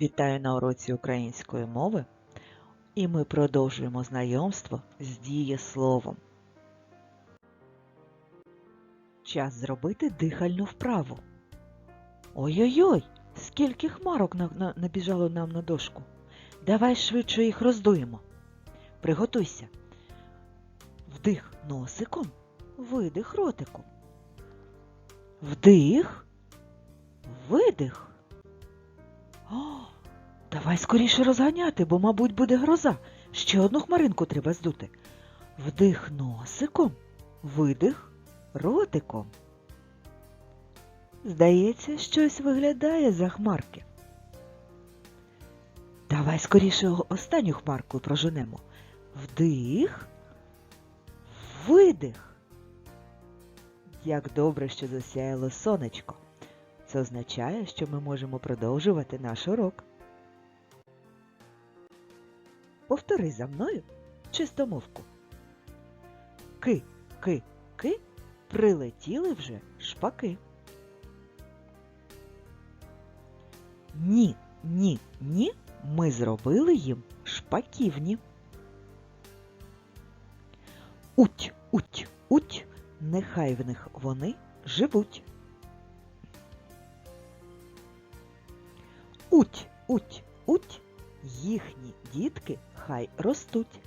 Вітаю на уроці української мови, і ми продовжуємо знайомство з дієсловом. Час зробити дихальну вправу. Ой-ой-ой, скільки хмарок на- на- набіжало нам на дошку. Давай швидше їх роздуємо. Приготуйся. Вдих носиком, видих ротиком. Вдих, видих. О, давай скоріше розганяти, бо, мабуть, буде гроза. Ще одну хмаринку треба здути. Вдих носиком, видих ротиком. Здається, щось виглядає за хмарки. Давай скоріше останню хмарку проженемо. Вдих, видих. Як добре, що засяяло сонечко. Це означає, що ми можемо продовжувати наш урок. Повтори за мною чистомовку. Ки, ки, ки, прилетіли вже шпаки. Ні, ні, ні, ми зробили їм шпаківні. Уть, уть, уть, нехай в них вони живуть. Уть, уть, уть, їхні дітки хай ростуть.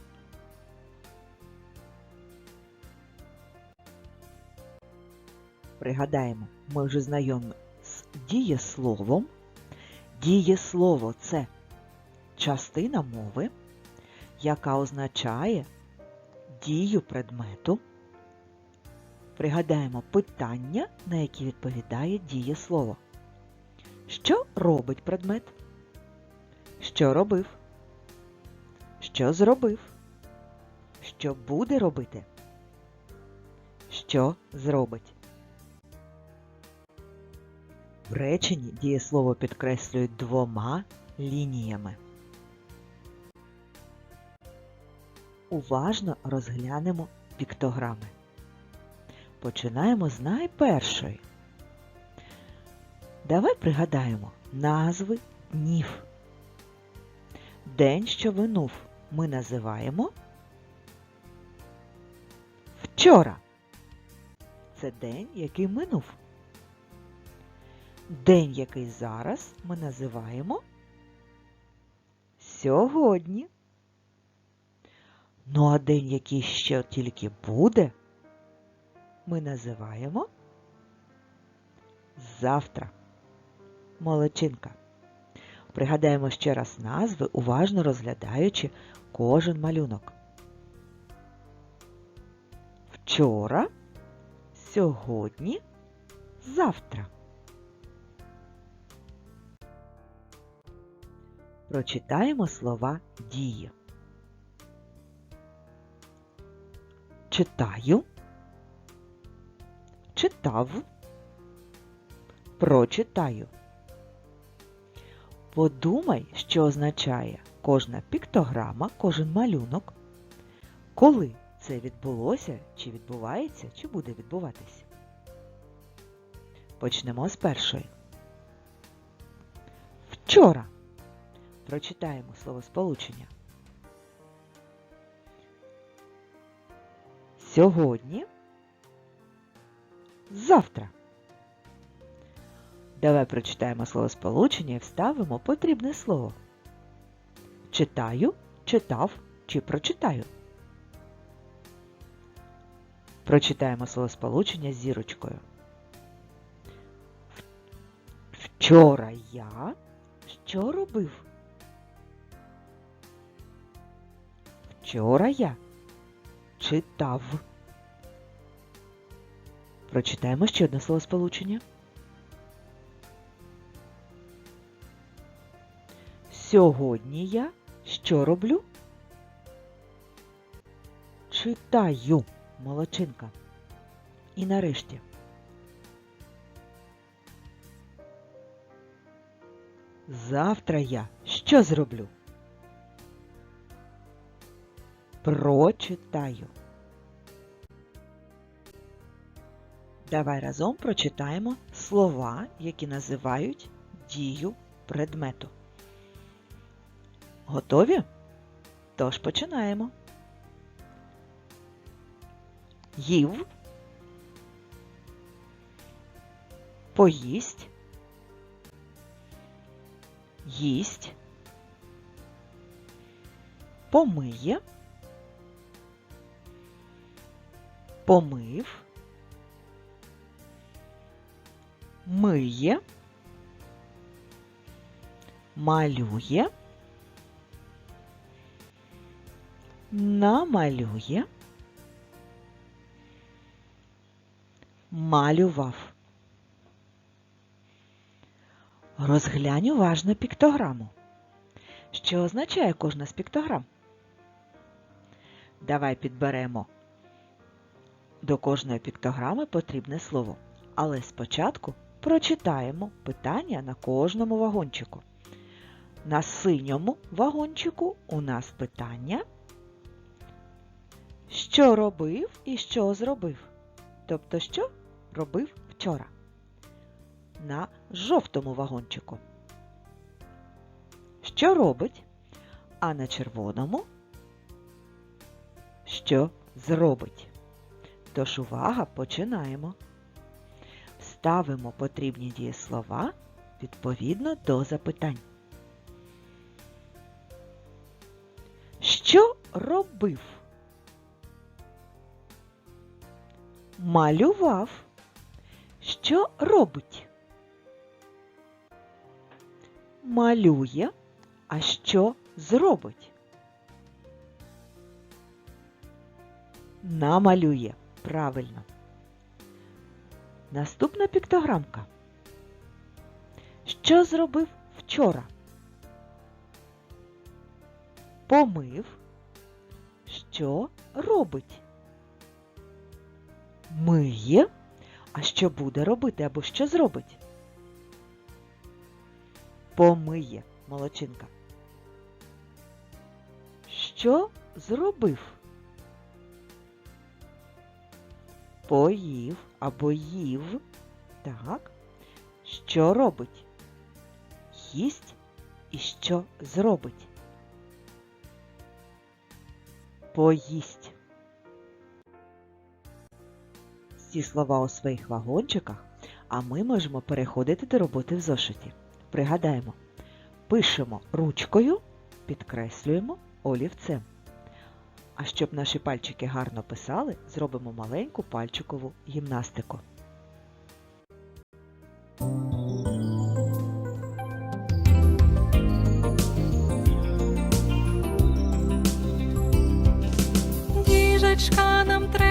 Пригадаємо, ми вже знайомі з дієсловом. Дієслово це частина мови, яка означає дію предмету. Пригадаємо питання, на які відповідає дієслово. Що робить предмет? Що робив? Що зробив? Що буде робити? Що зробить? В реченні дієслово підкреслюють двома лініями. Уважно розглянемо піктограми. Починаємо з найпершої. Давай пригадаємо назви днів. День, що минув, ми називаємо вчора. Це день, який минув. День, який зараз, ми називаємо сьогодні. Ну а день, який ще тільки буде, ми називаємо завтра. Молодчинка. Пригадаємо ще раз назви, уважно розглядаючи кожен малюнок. Вчора, сьогодні, завтра. Прочитаємо слова дії. Читаю, читав, прочитаю. Подумай, що означає кожна піктограма, кожен малюнок, коли це відбулося, чи відбувається, чи буде відбуватися. Почнемо з першої. Вчора. Прочитаємо словосполучення. Сьогодні. Завтра. Давай прочитаємо словосполучення і вставимо потрібне слово. Читаю, читав чи прочитаю. Прочитаємо словосполучення з зірочкою. Вчора я що робив? Вчора я читав. Прочитаємо ще одне словосполучення. Сьогодні я що роблю? Читаю, молодчинка. І нарешті. Завтра я що зроблю? Прочитаю. Давай разом прочитаємо слова, які називають дію предмету. Готові? Тож починаємо. Їв. Поїсть. Їсть. Помиє. Помив. Миє. Малює. Намалює. Малював. Розглянь уважно піктограму. Що означає кожна з піктограм? Давай підберемо до кожної піктограми потрібне слово. Але спочатку прочитаємо питання на кожному вагончику. На синьому вагончику у нас питання, що робив і що зробив. Тобто, що робив вчора. На жовтому вагончику. Що робить? А на червоному що зробить. Тож увага, починаємо. Ставимо потрібні дієслова відповідно до запитань. Що робив? Малював. Що робить? Малює. А що зробить? Намалює. Правильно. Наступна піктограмка. Що зробив вчора? Помив. Що робить? Миє. А що буде робити або що зробить? Помиє. Молодчинка. Що зробив? Поїв або їв. Так. Що робить? Їсть і що зробить? Поїсть. Ці слова у своїх вагончиках, а ми можемо переходити до роботи в зошиті. Пригадаємо, пишемо ручкою, підкреслюємо олівцем. А щоб наші пальчики гарно писали, зробимо маленьку пальчикову гімнастику. Їжачка нам треба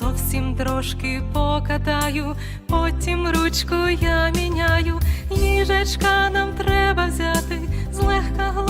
зовсім трошки покатаю, потім ручку я міняю. Їжачка нам треба взяти, злегка гладити,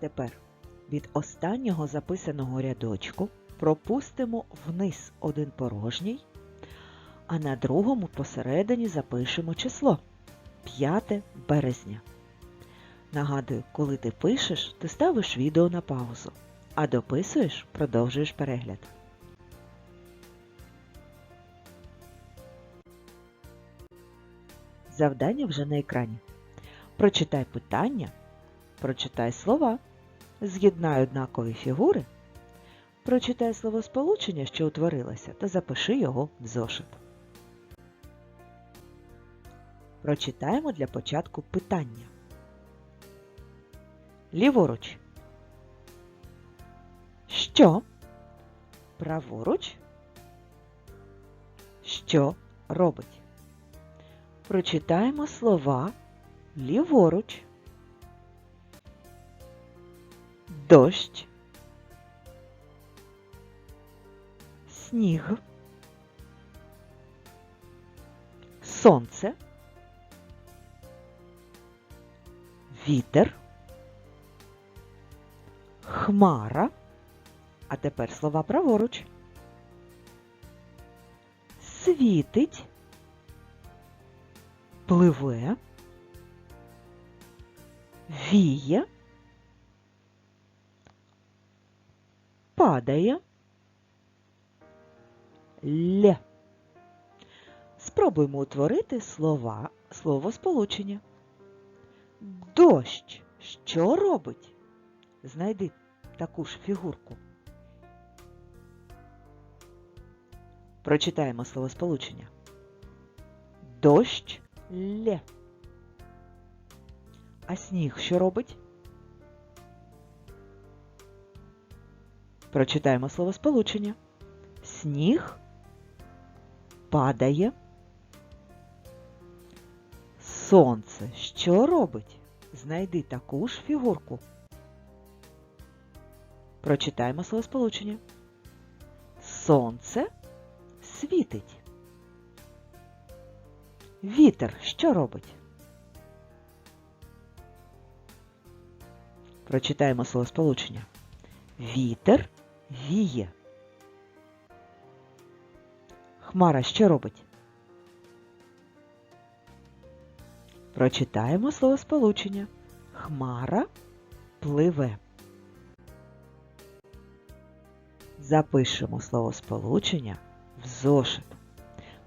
Тепер від останнього записаного рядочку пропустимо вниз один порожній, а на другому посередині запишемо число 5 березня. Нагадую, коли ти пишеш, ти ставиш відео на паузу, а дописуєш, продовжуєш перегляд. Завдання вже на екрані. Прочитай питання, прочитай слова, з'єднай однакові фігури, прочитай словосполучення, що утворилося, та запиши його в зошит. Прочитаємо для початку питання. Ліворуч. Що? Праворуч. Що робить? Прочитаємо слова ліворуч. Дощ. Сніг. Сонце. Вітер. Хмара. А тепер слова праворуч. Світить. Пливе. Віє. Падає. Лє. Спробуємо утворити слова, слово сполучення. Дощ. Що робить? Знайди таку ж фігурку. Прочитаємо словосполучення. Дощ лє. А сніг що робить? Прочитаємо словосполучення. Сніг падає. Сонце що робить? Знайди таку ж фігурку. Прочитаємо словосполучення. Сонце світить. Вітер що робить? Прочитаємо словосполучення. Вітер віє. Хмара що робить? Прочитаємо словосполучення. Хмара пливе. Запишемо словосполучення в зошит.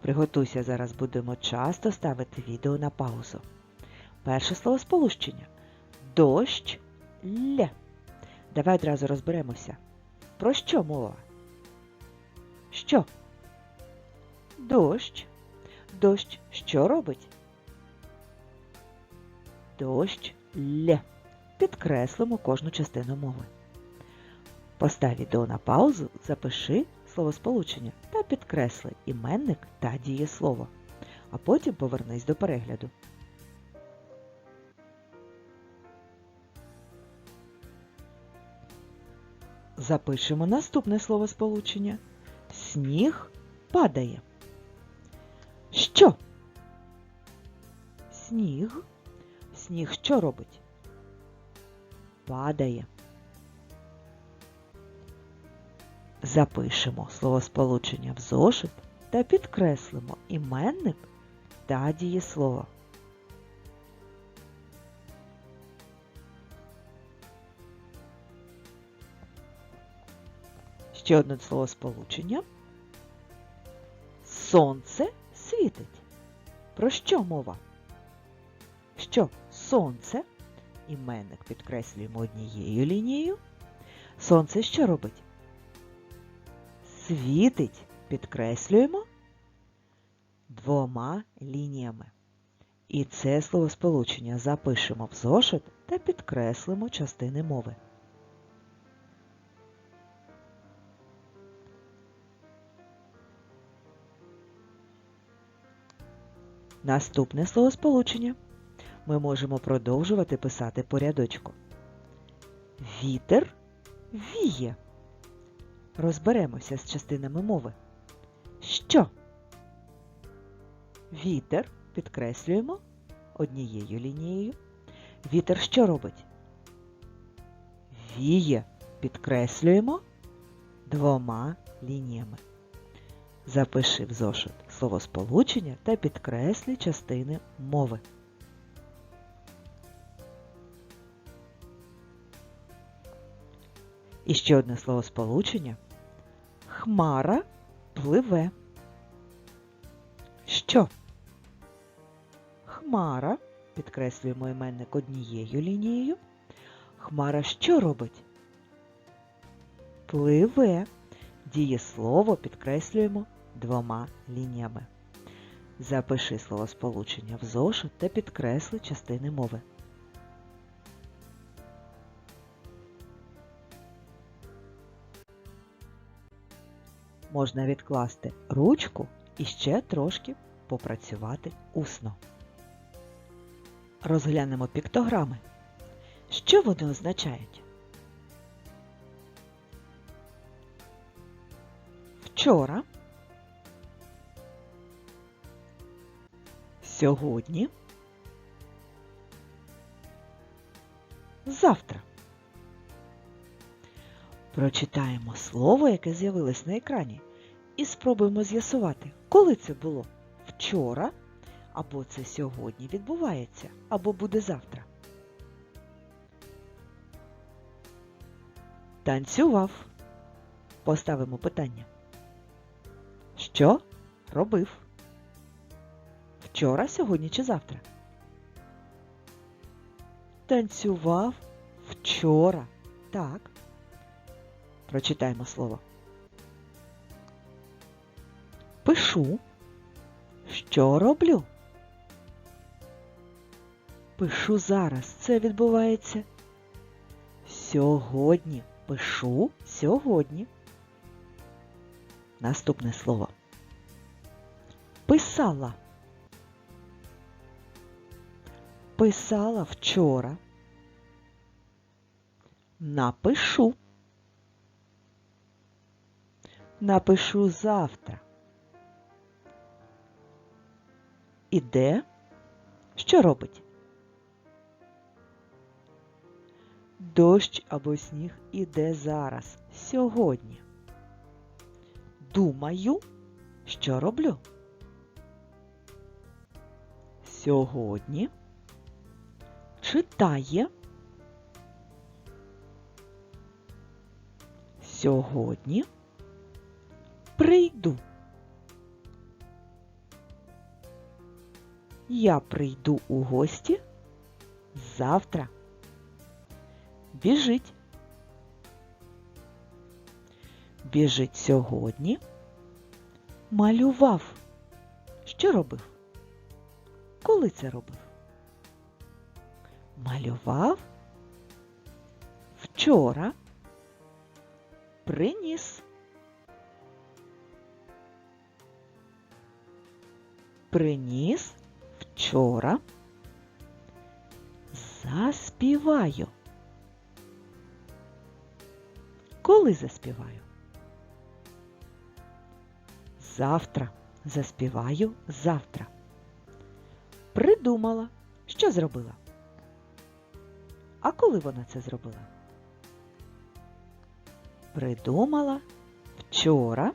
Приготуйся, зараз будемо часто ставити відео на паузу. Перше словосполучення. Дощ лє. Давай одразу розберемося. Про що мова? Що? Дощ. Дощ що робить? Дощ лє. Підкреслимо кожну частину мови. Постав відео на паузу, запиши словосполучення та підкресли іменник та дієслово. А потім повернись до перегляду. Запишемо наступне словосполучення. Сніг падає. Що? Сніг. Сніг що робить? Падає. Запишемо словосполучення в зошит та підкреслимо іменник та дієслово. Ще одне словосполучення. Сонце світить. Про що мова? Що сонце, іменник підкреслюємо однією лінією. Сонце що робить? Світить, підкреслюємо двома лініями. І це словосполучення запишемо в зошит та підкреслимо частини мови. Наступне словосполучення. Ми можемо продовжувати писати по рядочку. Вітер віє. Розберемося з частинами мови. Що? Вітер підкреслюємо однією лінією. Вітер що робить? Віє підкреслюємо двома лініями. Запиши в зошит словосполучення та підкреслі частини мови. І ще одне словосполучення. Хмара пливе. Що? Хмара, підкреслюємо іменник однією лінією. Хмара що робить? Пливе. Дієслово підкреслюємо двома лініями. Запиши словосполучення в зошит та підкресли частини мови. Можна відкласти ручку і ще трошки попрацювати усно. Розглянемо піктограми. Що вони означають? Вчора, сьогодні, завтра. Прочитаємо слово, яке з'явилось на екрані, і спробуємо з'ясувати, коли це було вчора, або це сьогодні відбувається, або буде завтра. Танцював. Поставимо питання. Що робив? Вчора, сьогодні чи завтра? Танцював вчора. Так. Прочитаємо слово. Пишу. Що роблю? Пишу зараз. Це відбувається сьогодні. Пишу сьогодні. Наступне слово. Писала. Писала вчора. Напишу. Напишу завтра. Іде. Що робить? Дощ або сніг іде зараз, сьогодні. Думаю, що роблю? Сьогодні читає. Сьогодні прийду. Я прийду у гості завтра. Біжить. Біжить сьогодні. Малював. Що робив? Коли це робив? Малював вчора. Приніс. Приніс вчора. Заспіваю. Коли заспіваю? Завтра. Заспіваю завтра. Придумала. Що зробила? А коли вона це зробила? Придумала вчора.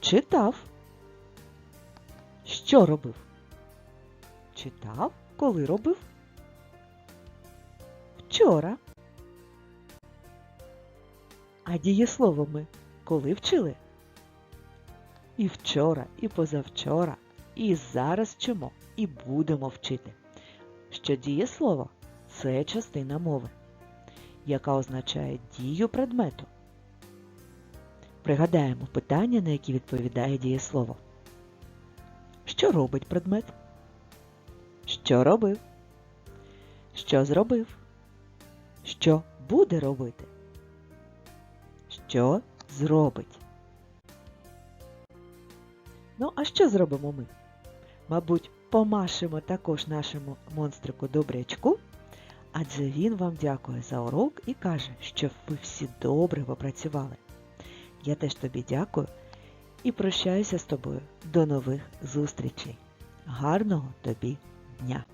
Читав. Що робив? Читав, коли робив? Вчора. А дієслово ми коли вчили? І вчора, і позавчора, і зараз вчимо, і будемо вчити. Що дієслово це частина мови, яка означає дію предмету. Пригадаємо питання, на які відповідає дієслово. Що робить предмет? Що робив? Що зробив? Що буде робити? Що зробить? Ну, а що зробимо ми? Мабуть, помашемо також нашому монстрику добрячку, адже він вам дякує за урок і каже, що ви всі добре попрацювали. Я теж тобі дякую і прощаюся з тобою. До нових зустрічей. Гарного тобі дня!